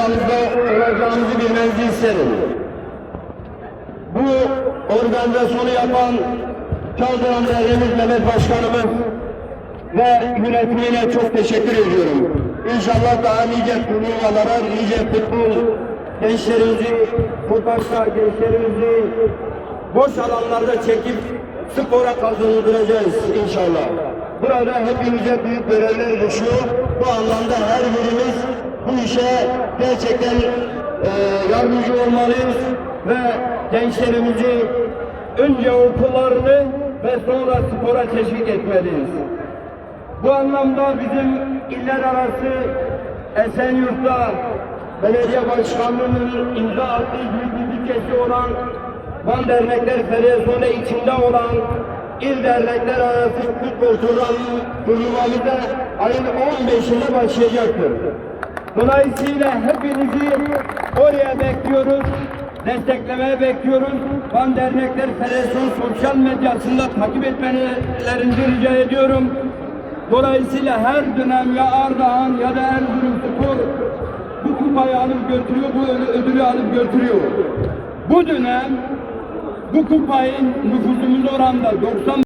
yanınızda olacağımızı bilmenizi isterim. Bu organizasyonu yapan Çaldıran Derneğimiz Mehmet Başkanımız ve yönetimine çok teşekkür ediyorum. İnşallah daha nice turnuvalara, nice futbol gençlerimizi, futbolda gençlerimizi boş alanlarda çekip spora kazandıracağız inşallah. Burada hepimize büyük görevler düşüyor. Bu anlamda her birimiz bu işe gerçekten e, yardımcı olmalıyız ve gençlerimizi önce okullarını ve sonra spora teşvik etmeliyiz. Bu anlamda bizim iller arası Esenyurt'ta belediye başkanlığının imza attığı büyük bütçesi olan Van Dernekler Federasyonu içinde olan il dernekler arası futbol turnuva- turnuvamız da ayın 15'inde başlayacaktır. Dolayısıyla hepinizi oraya bekliyoruz. Desteklemeye bekliyoruz. Van Dernekler Federasyonu sosyal medyasında takip etmelerini rica ediyorum. Dolayısıyla her dönem ya Ardahan ya da Erzurum Spor bu kupayı alıp götürüyor, bu ödü- ödülü alıp götürüyor. Bu dönem bu kupayın nüfusumuz oranda 90